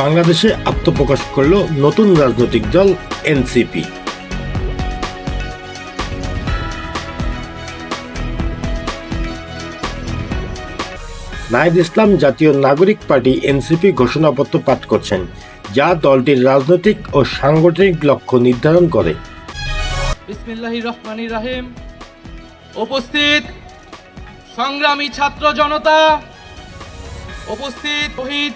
বাংলাদেশে আত্মপ্রকাশ করল নতুন রাজনৈতিক দল এনসিপি। নাহিদ ইসলাম জাতীয় নাগরিক পার্টি এনসিপি ঘোষণাপত্র পাঠ করছেন, যা দলটির রাজনৈতিক ও সাংগঠনিক লক্ষ্য নির্ধারণ করে। উপস্থিত সংগ্রামী ছাত্র জনতা, উপস্থিত শহীদ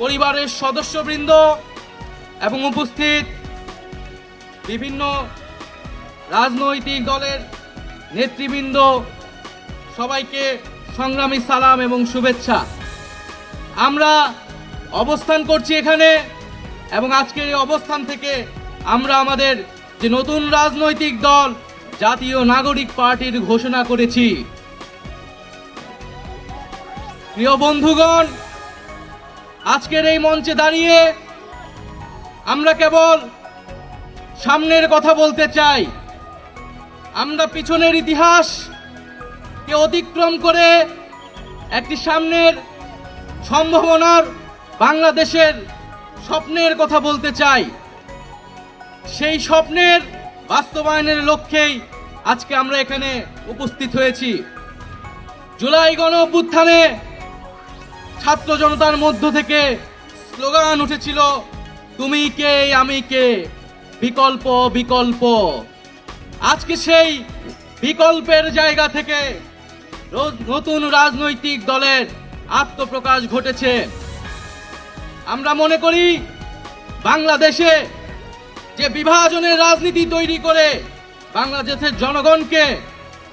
পরিবারের সদস্যবৃন্দ এবং উপস্থিত বিভিন্ন রাজনৈতিক দলের নেতৃবৃন্দ, সবাইকে সংগ্রামী সালাম এবং শুভেচ্ছা। আমরা অবস্থান করছি এখানে এবং আজকের এই অবস্থান থেকে আমরা আমাদের যে নতুন রাজনৈতিক দল, জাতীয় নাগরিক পার্টির ঘোষণা করেছি। প্রিয় বন্ধুগণ আজকের এই মঞ্চে দাঁড়িয়ে আমরা কেবল সামনের কথা বলতে চাই। আমরা পিছনের ইতিহাস কে অতিক্রম করে একটি সামনের সম্ভাবনার বাংলাদেশের স্বপ্নের কথা বলতে চাই। সেই স্বপ্নের বাস্তবায়নের লক্ষ্যেই আজকে আমরা এখানে উপস্থিত হয়েছি। জুলাই গণ ছাত্র জনতার মধ্য থেকে স্লোগান উঠেছিল, তুমি কে, আমি কে? বিকল্প বিকল্প। আজকে সেই বিকল্পের জায়গা থেকে নতুন রাজনৈতিক দলের আত্মপ্রকাশ ঘটেছে। আমরা মনে করি, বাংলাদেশে যে বিভাজনের রাজনীতি তৈরি করে বাংলাদেশের জনগণকে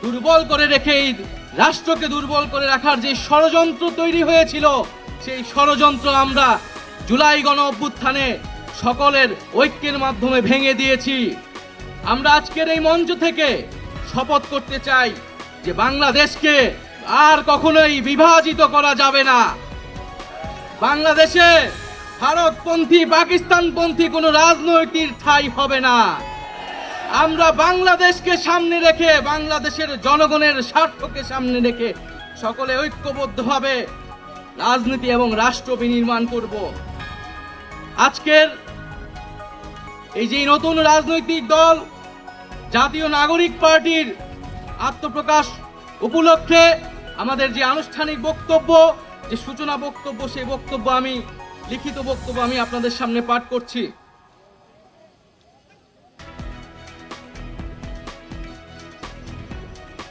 দুর্বল করে রেখে রাষ্ট্রকে দুর্বল করে রাখার যে ষড়যন্ত্র তৈরি হয়েছিল, সেই ষড়যন্ত্র আমরা জুলাই গণ অভ্যুত্থানে সকলের ঐক্যের মাধ্যমে ভেঙে দিয়েছি। আমরা আজকের এই মঞ্চ থেকে শপথ করতে চাই যে বাংলাদেশকে আর কখনোই বিভাজিত করা যাবে না। বাংলাদেশে ভারতপন্থী, পাকিস্তানপন্থী কোনো রাজনৈতিক ঠাই হবে না। আমরা বাংলাদেশকে সামনে রেখে, বাংলাদেশের জনগণের স্বার্থকে সামনে রেখে সকলে ঐক্যবদ্ধভাবে রাজনীতি এবং রাষ্ট্র বিনির্মাণ করব। আজকের এই যে নতুন রাজনৈতিক দল, জাতীয় নাগরিক পার্টির আত্মপ্রকাশ উপলক্ষে আমাদের যে আনুষ্ঠানিক বক্তব্য, যে সূচনা বক্তব্য, সেই বক্তব্য আমি, লিখিত বক্তব্য আমি আপনাদের সামনে পাঠ করছি।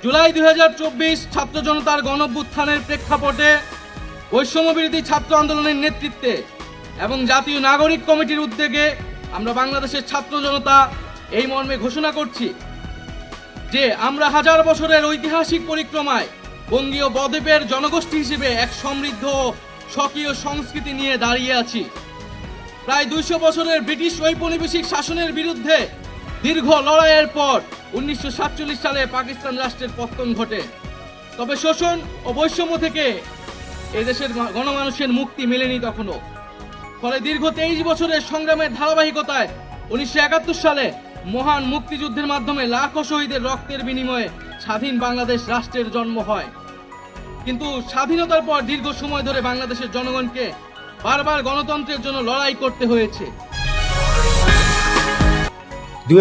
জুলাই দু হাজার চব্বিশ ছাত্র জনতার গণভ্যুত্থানের প্রেক্ষাপটে বৈষম্যবিরোধী ছাত্র আন্দোলনের নেতৃত্বে এবং জাতীয় নাগরিক কমিটির উদ্যোগে আমরা বাংলাদেশের ছাত্র জনতা এই মর্মে ঘোষণা করছি যে আমরা হাজার বছরের ঐতিহাসিক পরিক্রমায় বঙ্গীয় বদ্বীপের জনগোষ্ঠী হিসেবে এক সমৃদ্ধ স্বকীয় সংস্কৃতি নিয়ে দাঁড়িয়ে আছি। প্রায় দুইশো বছরের ব্রিটিশ ঔপনিবেশিক শাসনের বিরুদ্ধে দীর্ঘ লড়াইয়ের পর উনিশশো সাতচল্লিশ সালে পাকিস্তান রাষ্ট্রের পতন ঘটে। তবে শোষণ ও বৈষম্য থেকে এদেশের গণমানুষের মুক্তি মেলেনি তখনও। ফলে দীর্ঘ তেইশ বছরের সংগ্রামের ধারাবাহিকতায় উনিশশো একাত্তর সালে মহান মুক্তিযুদ্ধের মাধ্যমে লাখো শহীদের রক্তের বিনিময়ে স্বাধীন বাংলাদেশ রাষ্ট্রের জন্ম হয়। কিন্তু স্বাধীনতার পর দীর্ঘ সময় ধরে বাংলাদেশের জনগণকে বারবার গণতন্ত্রের জন্য লড়াই করতে হয়েছে। দুই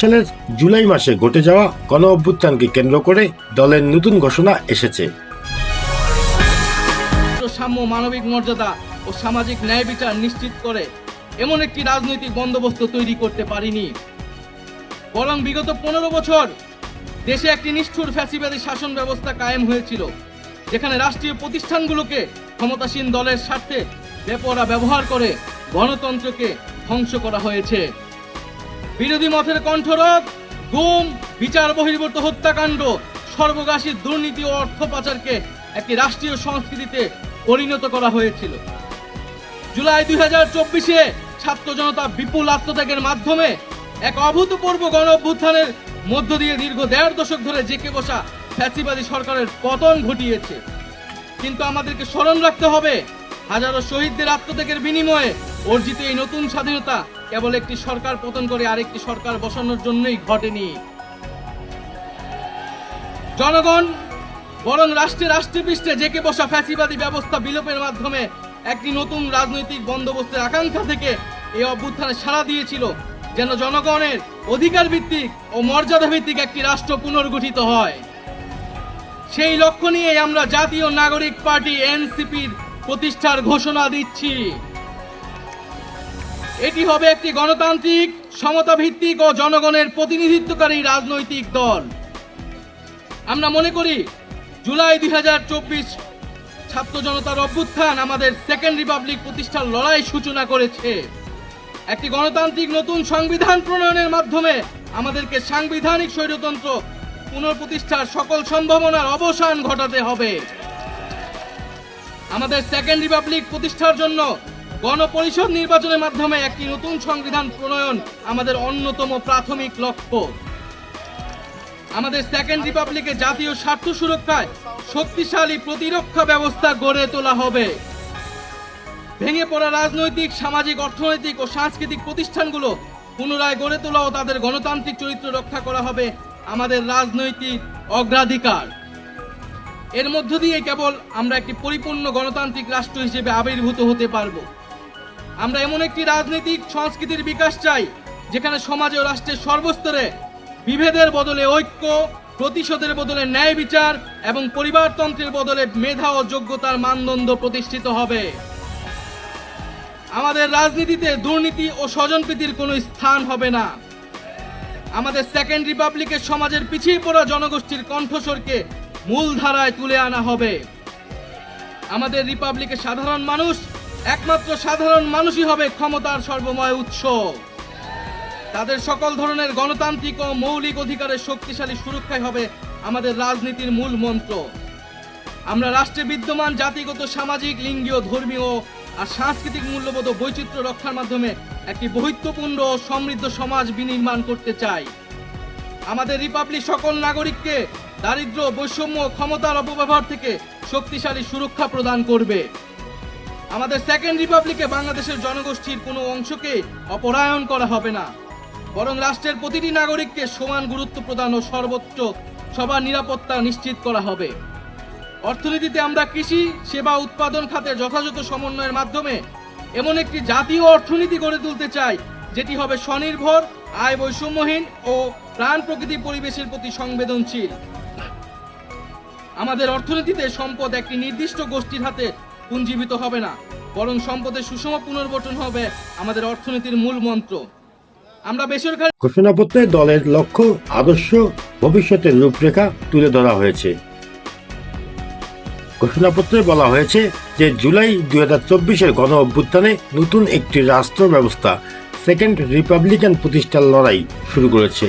সালের জুলাই মাসে ঘটে যাওয়া গণ অভ্যুত্থানকে কেন্দ্র করে দলের নতুন ঘোষণা এসেছে। সাম্য মানবিক মর্যাদা ও সামাজিক ন্যায় বিচার নিশ্চিত করে এমন একটি রাজনৈতিক বন্দোবস্ত তৈরি করতে পারিনি। বরং বিগত পনেরো বছর দেশে একটি নিষ্ঠুর ফ্যাসিবাদী শাসন ব্যবস্থা কায়েম হয়েছিল, যেখানে রাষ্ট্রীয় প্রতিষ্ঠানগুলোকে ক্ষমতাসীন দলের স্বার্থে বেপরা ব্যবহার করে গণতন্ত্রকে ধ্বংস করা হয়েছে। বিরোধী মতের কণ্ঠরোধ, গুম, বিচার বহির্ভূত হত্যাকাণ্ড সর্বগাসী দুর্নীতি ও অর্থ পাচারকে একটি রাষ্ট্রীয় সংস্কৃতিতে পরিণত করা হয়েছিল। জুলাই দুই হাজার চব্বিশে ছাত্র জনতা বিপুল আত্মত্যাগের মাধ্যমে এক অভূতপূর্ব গণ অভ্যুত্থানের মধ্য দিয়ে দীর্ঘ দেড় দশক ধরে জেকে বসা ফ্যাসিবাদী সরকারের পতন ঘটিয়েছে। কিন্তু আমাদেরকে স্মরণ রাখতে হবে, হাজারো শহীদদের আত্মত্যাগের বিনিময়ে অর্জিত এই নতুন স্বাধীনতা কেবল একটি সরকার পতন করে আরেকটি সরকার বসানোর জন্যই ঘটেনি। জনগণ, বরং রাষ্ট্রে রাষ্ট্রে পৃষ্ঠে জেকে বসা ফ্যাসিবাদী ব্যবস্থা বিলোপের মাধ্যমে একটি নতুন রাজনৈতিক বন্দোবস্তের আকাঙ্ক্ষা থেকে এই অভ্যুত্থানে সাড়া দিয়েছিল, যেন জনগণের অধিকার ভিত্তিক ও মর্যাদা ভিত্তিক একটি রাষ্ট্র পুনর্গঠিত হয়। সেই লক্ষ্য নিয়ে আমরা জাতীয় নাগরিক পার্টি এনসিপির প্রতিষ্ঠার ঘোষণা দিচ্ছি। এটি হবে একটি গণতান্ত্রিক সমতা ভিত্তিক ও জনগণের প্রতিনিধিত্বকারী রাজনৈতিক দল। আমরা মনে করি, জুলাই দুই হাজার চব্বিশ ছাত্র জনতার অভ্যুত্থান আমাদের সেকেন্ড রিপাবলিক প্রতিষ্ঠার লড়াই সূচনা করেছে। একটি গণতান্ত্রিক নতুন সংবিধান প্রণয়নের মাধ্যমে আমাদেরকে সাংবিধানিক স্বৈরতন্ত্র পুনঃপ্রতিষ্ঠার সকল সম্ভাবনার অবসান ঘটাতে হবে। আমাদের সেকেন্ড রিপাবলিক প্রতিষ্ঠার জন্য গণপরিষদ নির্বাচনের মাধ্যমে একটি নতুন সংবিধান প্রণয়ন আমাদের অন্যতম প্রাথমিক লক্ষ্য। আমাদের সেকেন্ড রিপাবলিকে জাতীয় স্বার্থ সুরক্ষায় শক্তিশালী প্রতিরক্ষা ব্যবস্থা গড়ে তোলা হবে। ভেঙে পড়া রাজনৈতিক, সামাজিক, অর্থনৈতিক ও সাংস্কৃতিক প্রতিষ্ঠানগুলো পুনরায় গড়ে তোলা ও তাদের গণতান্ত্রিক চরিত্র রক্ষা করা হবে আমাদের রাজনৈতিক অগ্রাধিকার। এর মধ্য দিয়ে কেবল আমরা একটি পরিপূর্ণ গণতান্ত্রিক রাষ্ট্র হিসেবে আবির্ভূত হতে পারব। আমরা এমন একটি রাজনৈতিক সংস্কৃতির বিকাশ চাই, যেখানে সমাজ ও রাষ্ট্রের সর্বস্তরে বিভেদের বদলে ঐক্য, প্রতিশোধের বদলে ন্যায় বিচার এবং পরিবারতন্ত্রের বদলে মেধা ও যোগ্যতার মানদণ্ড প্রতিষ্ঠিত হবে। আমাদের রাজনীতিতে দুর্নীতি ও স্বজনপ্রীতির কোনো স্থান হবে না। আমাদের সেকেন্ড রিপাবলিকের সমাজের পিছিয়ে পড়া জনগোষ্ঠীর কণ্ঠস্বরকে মূলধারায় তুলে আনা হবে। আমাদের রিপাবলিকের সাধারণ মানুষ একমাত্র সাধারণ মানুষই হবে ক্ষমতার সর্বময় উৎস। তাদের সকল ধরনের গণতান্ত্রিক ও মৌলিক অধিকারের শক্তিশালী সুরক্ষাই হবে আমাদের রাজনীতির মূল মন্ত্র। আমরা রাষ্ট্রে বিদ্যমান জাতিগত, সামাজিক, লিঙ্গীয়, ধর্মীয় আর সাংস্কৃতিক মূল্যবোধ বৈচিত্র্য রক্ষার মাধ্যমে একটি বহিত্বপূর্ণ ও সমৃদ্ধ সমাজ বিনির্মাণ করতে চাই। আমাদের রিপাবলিক সকল নাগরিককে দারিদ্র্য, বৈষম্য ক্ষমতার অপব্যবহার থেকে শক্তিশালী সুরক্ষা প্রদান করবে। আমাদের সেকেন্ড রিপাবলিকে বাংলাদেশের জনগোষ্ঠীর কোনো অংশকে অপরায়ণ করা হবে না। বরং রাষ্ট্রের প্রতিটি নাগরিককে সমান গুরুত্ব প্রদান ও সর্বোচ্চ সবার নিরাপত্তা নিশ্চিত করা হবে। অর্থনীতিতে আমরা কৃষি, সেবা, উৎপাদন খাতে যথাযথ সমন্বয়ের মাধ্যমে এমন একটি জাতীয় অর্থনীতি গড়ে তুলতে চাই, যেটি হবে স্বনির্ভর, আয় বৈষম্যহীন ও প্রাণ প্রকৃতি পরিবেশের প্রতি সংবেদনশীল। আমাদের অর্থনীতিতে সম্পদ একটি নির্দিষ্ট গোষ্ঠীর হাতে পুঞ্জীবিত হবে না, বরং সম্পদের সুষম পুনর্গঠন হবে আমাদের অর্থনীতির মূল মন্ত্র। আমরা বেসরকারি ঘোষণাপত্রে দলের লক্ষ্য, আদর্শ, ভবিষ্যতের রূপরেখা তুলে ধরা হয়েছে। ঘোষণাপত্রে বলা হয়েছে যে জুলাই দুই হাজার চব্বিশের গণ অভ্যুত্থানে নতুন একটি রাষ্ট্র ব্যবস্থা সেকেন্ড রিপাবলিকান প্রতিষ্ঠার লড়াই শুরু করেছে।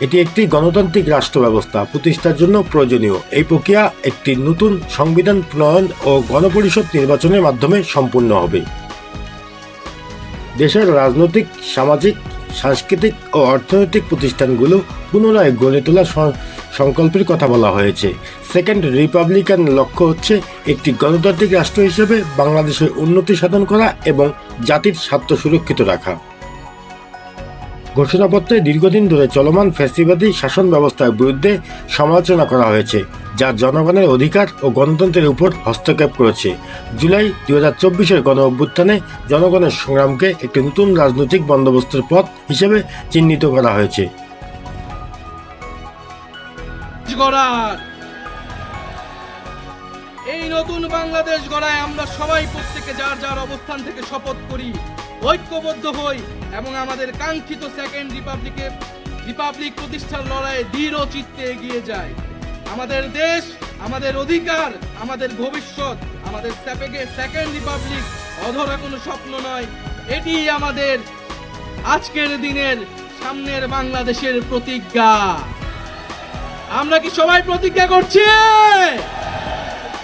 এটি একটি গণতান্ত্রিক রাষ্ট্র ব্যবস্থা প্রতিষ্ঠার জন্য প্রয়োজনীয়। এই প্রক্রিয়া একটি নতুন সংবিধান প্রণয়ন ও গণপরিষদ নির্বাচনের মাধ্যমে সম্পূর্ণ হবে। দেশের রাজনৈতিক, সামাজিক, সাংস্কৃতিক ও অর্থনৈতিক প্রতিষ্ঠানগুলো পুনরায় গড়ে তোলার সং- সংকল্পের কথা বলা হয়েছে। সেকেন্ড রিপাবলিকান লক্ষ্য হচ্ছে একটি গণতান্ত্রিক রাষ্ট্র হিসেবে বাংলাদেশের উন্নতি সাধন করা এবং জাতির স্বার্থ সুরক্ষিত রাখা। ঘোষণাপত্রে দীর্ঘদিন ধরে চলমান ফ্যাসিবাদী শাসন ব্যবস্থার বিরুদ্ধে সমালোচনা করা হয়েছে, যা জনগণের অধিকার ও গণতন্ত্রের উপর হস্তক্ষেপ করেছে। জুলাই দু হাজার চব্বিশের গণ অভ্যুত্থানে জনগণের সংগ্রামকে একটি নতুন রাজনৈতিক বন্দোবস্তের পথ হিসেবে চিহ্নিত করা হয়েছে। এই নতুন বাংলাদেশ গড়ায় আমরা সবাই প্রত্যেকে যার যার অবস্থান থেকে শপথ করি। ঐক্যবদ্ধ হই এবং আমাদের কাঙ্ক্ষিত সেকেন্ড রিপাবলিকের রিপাবলিক প্রতিষ্ঠার লড়াইয়ে দৃঢ় চিত্তে এগিয়ে যায়। আমাদের দেশ, আমাদের অধিকার, আমাদের ভবিষ্যৎ, আমাদের সেকেন্ড রিপাবলিক অধরা কোনো স্বপ্ন নয়। এটি আমাদের আজকের দিনের সামনের বাংলাদেশের প্রতিজ্ঞা। আমরা কি সবাই প্রতিজ্ঞা করছি?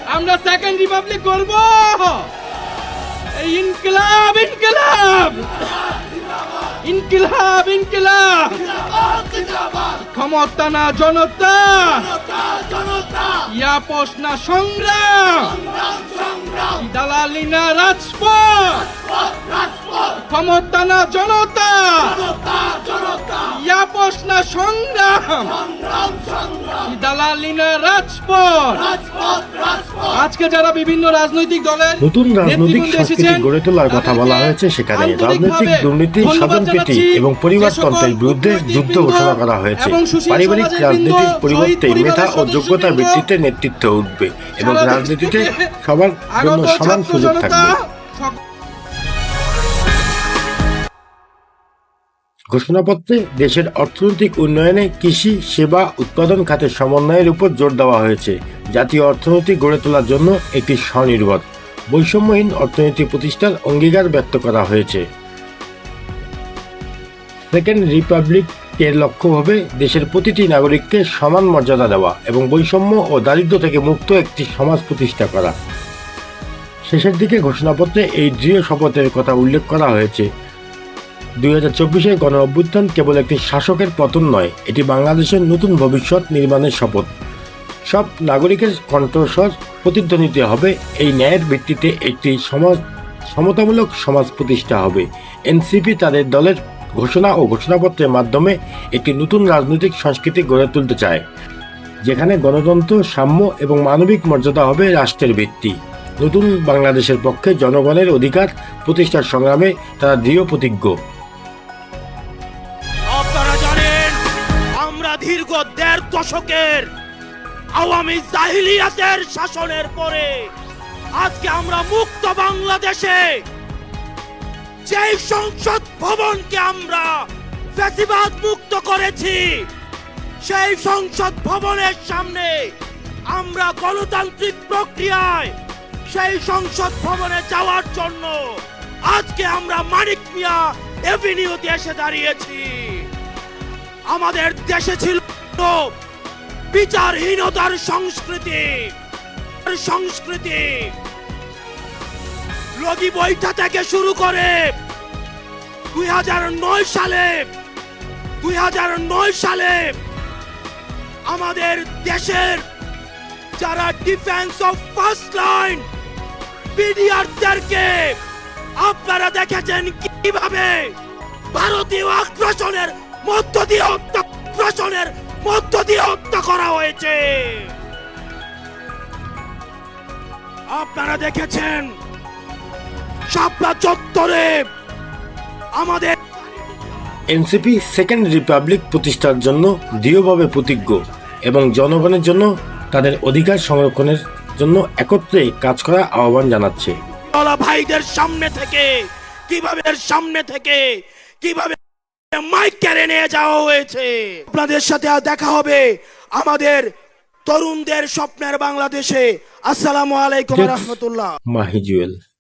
আমরা সেকেন্ড রিপাবলিক করব? ইনকিলাব ইনকিলাব। ইনকিলাব ইনকিলাব। ক্ষমতা না জনতা। ইয়াপস না সংগ্রাম। দালালি না রাজপথ। ক্ষমতা না জনতা। ইয়াপস না সংগ্রাম। কি দালালি না রাজপথ। আজকে যারা বিভিন্ন রাজনৈতিক দলের নতুন রাজনৈতিক সংস্কৃতি গড়ে তোলার কথা বলা হয়েছে সেখানে রাজনৈতিক দুর্নীতি স্বজনপ্রীতি এবং পরিবারতন্ত্রের বিরুদ্ধে যুদ্ধ ঘোষণা করা হয়েছে। পারিবারিক রাজনীতির পরিবর্তে মেধা ও যোগ্যতার ভিত্তিতে নেতৃত্ব উঠবে এবং রাজনীতিতে সবার জন্য সমান সুযোগ থাকবে। ঘোষণাপত্রে দেশের অর্থনৈতিক উন্নয়নে কৃষি, সেবা, উৎপাদন খাতের সমন্বয়ের উপর জোর দেওয়া হয়েছে। জাতীয় অর্থনীতি গড়ে তোলার জন্য একটি স্বনির্ভর, বৈষম্যহীন অর্থনীতি প্রতিষ্ঠার অঙ্গীকার ব্যক্ত করা হয়েছে। সেকেন্ড রিপাবলিক এর লক্ষ্য হবে দেশের প্রতিটি নাগরিককে সমান মর্যাদা দেওয়া এবং বৈষম্য ও দারিদ্র্য থেকে মুক্ত একটি সমাজ প্রতিষ্ঠা করা। শেষের দিকে ঘোষণাপত্রে এই দৃঢ় শপথের কথা উল্লেখ করা হয়েছে। দুই হাজার চব্বিশের গণ অভ্যুত্থান কেবল একটি শাসকের পতন নয়, এটি বাংলাদেশের নতুন ভবিষ্যৎ নির্মাণের শপথ। সব নাগরিকের কণ্ঠস্বর প্রতিধ্বনিত হবে, এই ন্যায়ের ভিত্তিতে একটি সমাজ সমতামূলক সমাজ প্রতিষ্ঠা হবে। এনসিপি তাদের দলের ঘোষণা ও ঘোষণাপত্রের মাধ্যমে একটি নতুন রাজনৈতিক সংস্কৃতি গড়ে তুলতে চায়, যেখানে গণতন্ত্র, সাম্য এবং মানবিক মর্যাদা হবে রাষ্ট্রের ভিত্তি। নতুন বাংলাদেশের পক্ষে জনগণের অধিকার প্রতিষ্ঠার সংগ্রামে তারা দৃঢ় প্রতিজ্ঞ। দীর্ঘ দেড় দশকের আওয়ামী জাহিলিয়াতের শাসনের পরে আজকে আমরা মুক্ত বাংলাদেশে, যেই সংসদ ভবনকে আমরা ফ্যাসিবাদ মুক্ত করেছি, সেই সংসদ ভবনের সামনে আমরা গণতান্ত্রিক প্রক্রিয়ায় সেই সংসদ ভবনে যাওয়ার জন্য আজকে আমরা মানিক মিয়া এভিনিউতে এসে দাঁড়িয়েছি। আমাদের দেশে ছিল বিচারহীনতার সংস্কৃতি। সংস্কৃতি লগি বৈঠা থেকে শুরু করে দুই নয় সালে, দুই নয় সালে আমাদের দেশের যারা ডিফেন্স অফ ফার্স্ট লাইন বিডিআরদেরকে আপনারা দেখেছেন কীভাবে ভারতীয় আগ্রাসনের মধ্য দিয়ে হত্যা আগ্রাসনের মধ্য দিয়ে হত্যা করা হয়েছে। আপনারা দেখেছেন শাপলা চত্বরে আমাদের এনসিপি সেকেন্ড রিপাবলিক প্রতিষ্ঠার জন্য দৃঢ়ভাবে প্রতিজ্ঞ এবং জনগণের জন্য তাদের অধিকার সংরক্ষণের জন্য একত্রে কাজ করার আহ্বান জানাচ্ছে। ভাইদের সামনে থেকে কীভাবে সামনে থেকে কীভাবে মাইক কেড়ে নিয়ে যাওয়া হয়েছে। আপনাদের সাথে আর দেখা হবে। আমাদের তরুণদের স্বপ্নের বাংলাদেশে। আসসালামু আলাইকুম রহমতুল্লাহ। মাহিজুয়েল।